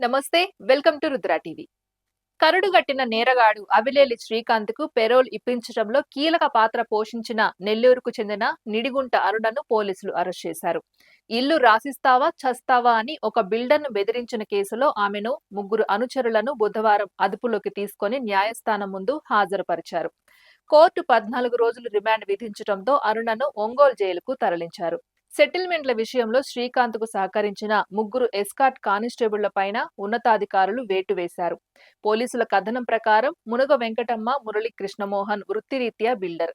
నమస్తే welcome to Rudra TV. కరుడుగట్టిన నేరగాడు అవిలేలి శ్రీకాంత్కు payroll ఇప్పించడంలో కీలక పాత్ర పోషించిన నెల్లూరుకు చెందిన నిడిగుంట అరుణను పోలీసులు అరెస్ట్ చేశారు. ఇల్లు రాసిస్తావా చస్తావా అని ఒక బిల్డర్ను బెదిరించిన కేసులో ఆమెను ముగ్గురు అనుచరులను బుధవారం అదుపులోకి తీసుకొని న్యాయస్థానం ముందు హాజరుపరిచారు. కోర్టు పద్నాలుగు రోజులు రిమాండ్ విధించడంతో అరుణను ఒంగోలు జైలుకు తరలించారు. సెటిల్మెంట్ల విషయంలో శ్రీకాంత్కు సహకరించిన ముగ్గురు ఎస్కాట్ కానిస్టేబుళ్ళ పైన ఉన్నతాధికారులు వేటు వేశారు. పోలీసుల కథనం ప్రకారం మునగ వెంకటమ్మ మురళి కృష్ణమోహన్ వృత్తిరీత్యా బిల్డర్.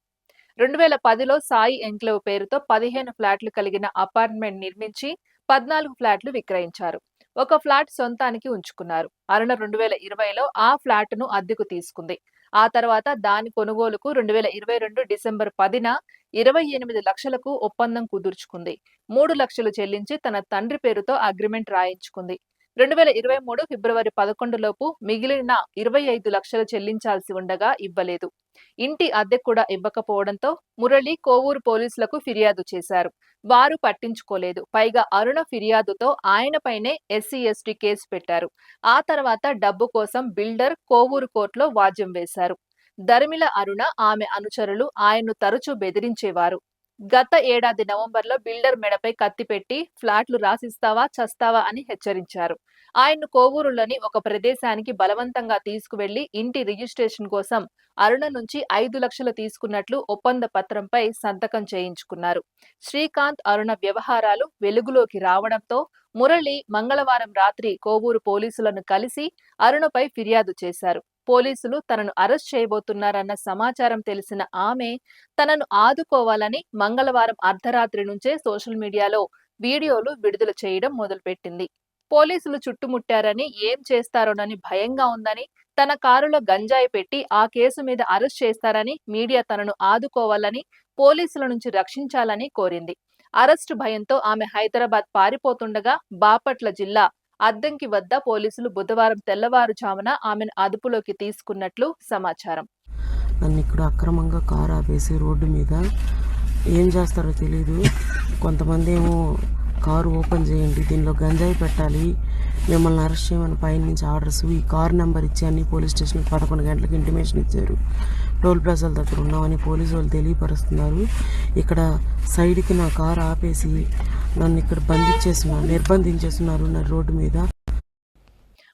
రెండు వేల పదిలో సాయి ఎంక్లేవ్ పేరుతో పదిహేను ఫ్లాట్లు కలిగిన అపార్ట్మెంట్ నిర్మించి పద్నాలుగు ఫ్లాట్లు విక్రయించారు. ఒక ఫ్లాట్ సొంతానికి ఉంచుకున్నారు. అరుణ రెండు వేల ఇరవైలో ఆ ఫ్లాట్ను అద్దెకు తీసుకుంది. ఆ తర్వాత దాని కొనుగోలుకు రెండు వేల ఇరవై రెండు డిసెంబర్ పదిన ఇరవై ఎనిమిది లక్షలకు ఒప్పందం కుదుర్చుకుంది. మూడు లక్షలు చెల్లించి తన తండ్రి పేరుతో అగ్రిమెంట్ రాయించుకుంది. రెండు వేల ఇరవై మూడు ఫిబ్రవరి పదకొండులోపు మిగిలిన ఇరవై ఐదు లక్షలు చెల్లించాల్సి ఉండగా ఇవ్వలేదు. ఇంటి అద్దె కూడా ఇవ్వకపోవడంతో మురళి కోవూరు పోలీసులకు ఫిర్యాదు చేశారు. వారు పట్టించుకోలేదు. పైగా అరుణ ఫిర్యాదుతో ఆయనపైనే ఎస్సీ ఎస్టీ కేసు పెట్టారు. ఆ తర్వాత డబ్బు కోసం బిల్డర్ కోవూరు కోర్టులో వాద్యం వేశారు. ధర్మిల అరుణ ఆమె అనుచరులు ఆయన్ను తరచూ బెదిరించేవారు. గత ఏడాది నవంబర్లో బిల్డర్ మెడపై కత్తి పెట్టి ఫ్లాట్లు రాసిస్తావా చస్తావా అని హెచ్చరించారు. ఆయన్ను కోవూరులోని ఒక ప్రదేశానికి బలవంతంగా తీసుకువెళ్ళి ఇంటి రిజిస్ట్రేషన్ కోసం అరుణ నుంచి ఐదు లక్షలు తీసుకున్నట్లు ఒప్పంద పత్రంపై సంతకం చేయించుకున్నారు. శ్రీకాంత్ అరుణ వ్యవహారాలు వెలుగులోకి రావడంతో మురళి మంగళవారం రాత్రి కోవూరు పోలీసులను కలిసి అరుణపై ఫిర్యాదు చేశారు. పోలీసులు తనను అరెస్ట్ చేయబోతున్నారన్న సమాచారం తెలిసిన ఆమె తనను ఆదుకోవాలని మంగళవారం అర్ధరాత్రి నుంచే సోషల్ మీడియాలో వీడియోలు విడుదల చేయడం మొదలుపెట్టింది. పోలీసులు చుట్టుముట్టారని ఏం చేస్తారోనని భయంగా ఉందని తన కారులో గంజాయి పెట్టి ఆ కేసు మీద అరెస్ట్ చేస్తారని మీడియా తనను ఆదుకోవాలని పోలీసుల నుంచి రక్షించాలని కోరింది. అరెస్టు భయంతో ఆమె హైదరాబాద్ పారిపోతుండగా బాపట్ల జిల్లా అద్దంకి వద్ద పోలీసులు బుధవారం తెల్లవారుజామున ఆమెను అదుపులోకి తీసుకున్నట్లు సమాచారం. నన్ను ఇక్కడ అక్రమంగా కారు ఆపేసి రోడ్డు మీద ఏం చేస్తారో తెలియదు కొంతమంది ఏమో కారు ఓపెన్ చేయండి దీనిలో గంజాయి పెట్టాలి మిమ్మల్ని అరెస్ట్ చేయమని పైన నుంచి ఆర్డర్స్ ఈ కార్ నెంబర్ ఇచ్చి అన్ని పోలీస్ స్టేషన్కి పదకొండు గంటలకు ఇంటిమేషన్ ఇచ్చారు. టోల్ ప్లాజాల దగ్గర ఉన్నామని పోలీసు వాళ్ళు తెలియపరుస్తున్నారు. ఇక్కడ సైడ్కి నా కారు ఆపేసి నన్ను ఇక్కడ బంధించేస్తున్నారు నిర్బంధించేస్తున్నారు నా రోడ్డు మీద.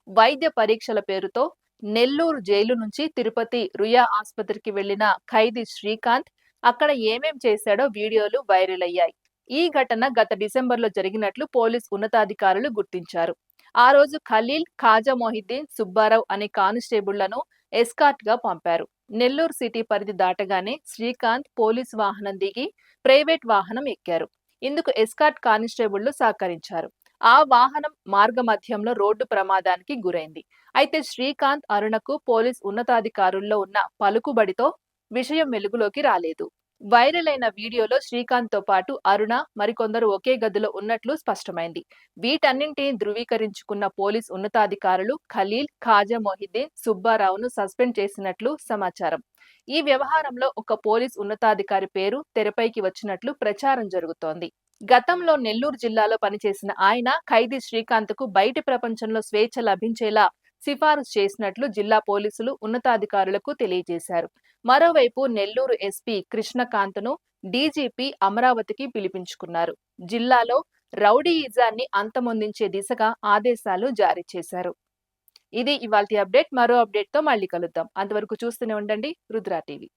వైద్య పరీక్షల పేరుతో నెల్లూరు జైలు నుంచి తిరుపతి రుయా ఆసుపత్రికి వెళ్ళిన ఖైదీ శ్రీకాంత్ అక్కడ ఏమేం చేశాడో వీడియోలు వైరల్ అయ్యాయి. ఈ ఘటన గత డిసెంబర్లో జరిగినట్లు పోలీస్ ఉన్నతాధికారులు గుర్తించారు. ఆ రోజు ఖలీల్ ఖాజా మొహిద్దీన్ సుబ్బారావు అనే కానిస్టేబుళ్ళను ఎస్కాట్గా పంపారు. నెల్లూరు సిటీ పరిధి దాటగానే శ్రీకాంత్ పోలీస్ వాహనం దిగి ప్రైవేట్ వాహనం ఎక్కారు. ఇందుకు ఎస్కాట్ కానిస్టేబుళ్ళు సహకరించారు. ఆ వాహనం మార్గ మధ్యంలో రోడ్డు ప్రమాదానికి గురైంది. అయితే శ్రీకాంత్ అరుణకు పోలీస్ ఉన్నతాధికారుల్లో ఉన్న పలుకుబడితో విషయం వెలుగులోకి రాలేదు. వైరల్ అయిన వీడియోలో శ్రీకాంత్తో పాటు అరుణ మరికొందరు ఒకే గదిలో ఉన్నట్లు స్పష్టమైంది. వీటన్నింటినీ ధృవీకరించుకున్న పోలీస్ ఉన్నతాధికారులు ఖలీల్ ఖాజా మొహిద్దీన్ సుబ్బారావును సస్పెండ్ చేసినట్లు సమాచారం. ఈ వ్యవహారంలో ఒక పోలీస్ ఉన్నతాధికారి పేరు తెరపైకి వచ్చినట్లు ప్రచారం జరుగుతోంది. గతంలో నెల్లూరు జిల్లాలో పనిచేసిన ఆయన ఖైదీ శ్రీకాంత్కు బయటి ప్రపంచంలో స్వేచ్ఛ లభించేలా సిఫారసు చేసినట్లు జిల్లా పోలీసులు ఉన్నతాధికారులకు తెలియజేశారు. మరోవైపు నెల్లూరు ఎస్పీ కృష్ణకాంత్ను డీజీపీ అమరావతికి పిలిపించుకున్నారు. జిల్లాలో రౌడీయిజాన్ని అంతమొందించే దిశగా ఆదేశాలు జారీ చేశారు. ఇది ఇవాళ అప్డేట్. మరో అప్డేట్తో మళ్ళీ కలుద్దాం. అంతవరకు చూస్తూనే ఉండండి. రుద్రా టీవీ.